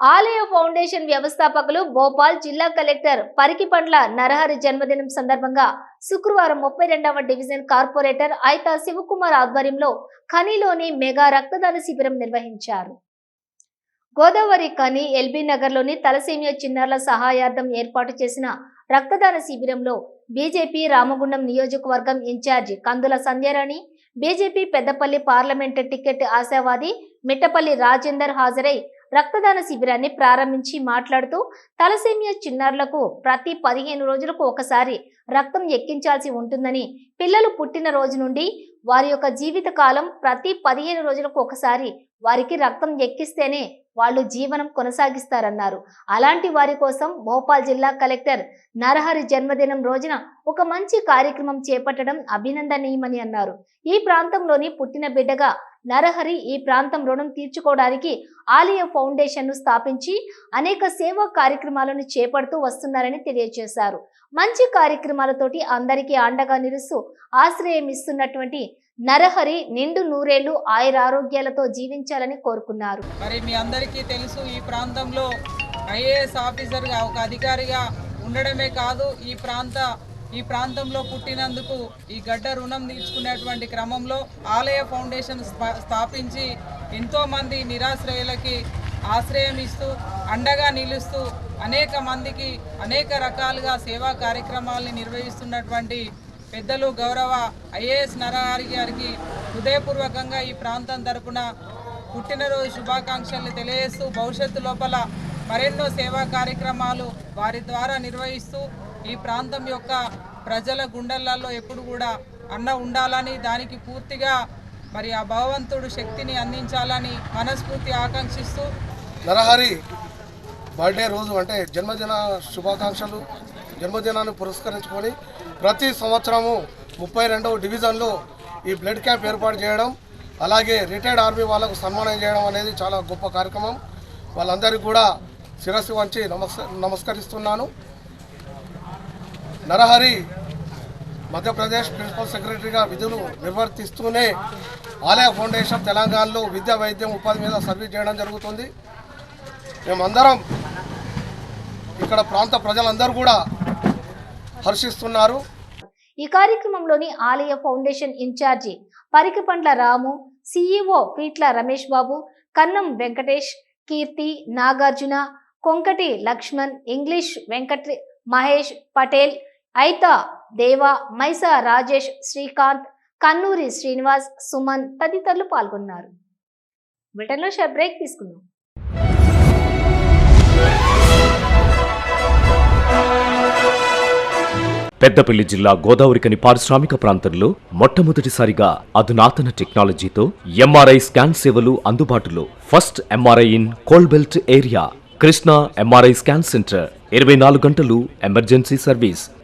ఆలయ ఫౌండేషన్ వ్యవస్థాపకులు భోపాల్ జిల్లా కలెక్టర్ పరికిపండ్ల నరహరి జన్మదినం సందర్భంగా శుక్రవారం ముప్పై రెండవ డివిజన్ కార్పొరేటర్ ఐతా శివకుమార్ ఆధ్వర్యంలో ఖనిలోని మెగా రక్తదాన శిబిరం నిర్వహించారు. గోదావరి ఖని ఎల్బీ నగర్లోని తలసేమియా చిన్నారుల సహాయార్థం ఏర్పాటు చేసిన రక్తదాన శిబిరంలో బీజేపీ రామగుండం నియోజకవర్గం incharge Kandula Sandhyarani BJP Peddapalli parliament ticket ఆశావాది Mittapalli Rajender హాజరై రక్తదాన శిబిరాన్ని ప్రారంభించి మాట్లాడుతూ తలసేమియా చిన్నారులకు ప్రతి పదిహేను రోజులకు ఒకసారి రక్తం ఎక్కించాల్సి ఉంటుందని పిల్లలు పుట్టిన రోజు నుండి వారి యొక్క జీవిత కాలం ప్రతి పదిహేను రోజులకు ఒకసారి వారికి రక్తం ఎక్కిస్తేనే వాళ్ళు జీవనం కొనసాగిస్తారన్నారు. అలాంటి వారి కోసం భోపాల్ జిల్లా కలెక్టర్ నరహరి జన్మదినం రోజున ఒక మంచి కార్యక్రమం చేపట్టడం అభినందనీయమని అన్నారు. ఈ ప్రాంతంలోని పుట్టిన బిడ్డగా నరహరి ఈ ప్రాంతం రుణం తీర్చుకోవడానికి ఆలయ ఫౌండేషన్ను స్థాపించి అనేక సేవా కార్యక్రమాలను చేపడుతూ వస్తున్నారని తెలియజేశారు. మంచి కార్యక్రమాలతోటి అందరికీ అండగా నిలుస్తూ ఆశ్రయం ఇస్తున్నటువంటి నరహరి నిండు నూరేళ్ళు ఆయురారోగ్యాలతో జీవించాలని కోరుకున్నారు. మరి మీ అందరికీ తెలుసు ఈ ప్రాంతంలో ఐఏఎస్ ఆఫీసర్గా ఒక అధికారిగా ఉండడమే కాదు ఈ ప్రాంత ఈ ప్రాంతంలో పుట్టినందుకు ఈ గడ్డ రుణం తీర్చుకునేటువంటి క్రమంలో ఆలయ ఫౌండేషన్ స్థాపించి ఎంతోమంది నిరాశ్రయులకి ఆశ్రయం ఇస్తూ అండగా నిలుస్తూ అనేక మందికి అనేక రకాలుగా సేవా కార్యక్రమాల్ని నిర్వహిస్తున్నటువంటి పెద్దలు గౌరవ ఐఏఎస్ నరహరి గారికి హృదయపూర్వకంగా ఈ ప్రాంతం తరపున పుట్టినరోజు శుభాకాంక్షలు తెలియజేస్తూ భవిష్యత్తు లోపల మరెన్నో సేవా కార్యక్రమాలు వారి ద్వారా నిర్వహిస్తూ ఈ ప్రాంతం యొక్క ప్రజల గుండెలలో ఎప్పుడు కూడా అన్న ఉండాలని దానికి పూర్తిగా మరి ఆ భగవంతుడు శక్తిని అందించాలని మనస్ఫూర్తి ఆకాంక్షిస్తూ నరహరి బర్త్డే రోజు అంటే జన్మదిన శుభాకాంక్షలు జన్మదినాన్ని పురస్కరించుకొని ప్రతి సంవత్సరము ముప్పై రెండవ డివిజన్లో ఈ బ్లడ్ క్యాంప్ ఏర్పాటు చేయడం అలాగే రిటైర్డ్ ఆర్మీ వాళ్ళకు సన్మానం చేయడం అనేది చాలా గొప్ప కార్యక్రమం. వాళ్ళందరికీ కూడా శిరస్సు వంచి నమస్క నమస్కరిస్తున్నాను. నరహరి మధ్యప్రదేశ్ ప్రిన్సిపల్ సెక్రటరీగా విధులు నిర్వర్తిస్తూనే ఆలయ ఫౌండేషన్ తెలంగాణలో విద్య వైద్యం ఉపాధి మీద సర్వీస్ చేయడం జరుగుతుంది. మేమందరం ఇక్కడ ప్రాంత ప్రజలందరూ కూడా హర్షిస్తున్నారు. ఈ కార్యక్రమంలోని Alaya foundation incharge Parikapandla Ramu CEO Peetla Ramesh Babu Kannam Venkatesh Keerthi Nagarjuna Konkati Laxman English Venkata Mahesh Patel Aitha Deva Maisa Rajesh Srikanth Kannuri Srinivas Suman తదితరులు పాల్గొన్నారు. బ్రిటన్లో షార్ట్ బ్రేక్ తీసుకుందాం. పెద్దపల్లి జిల్లా గోదావరికని పారిశ్రామిక ప్రాంతంలో మొట్టమొదటిసారిగా అధునాతన టెక్నాలజీతో ఎంఆర్ఐ స్కాన్ సేవలు అందుబాటులో. First MRI in coal belt area. Krishna MRI scan centre. ఇరవై నాలుగు గంటలు emergency service.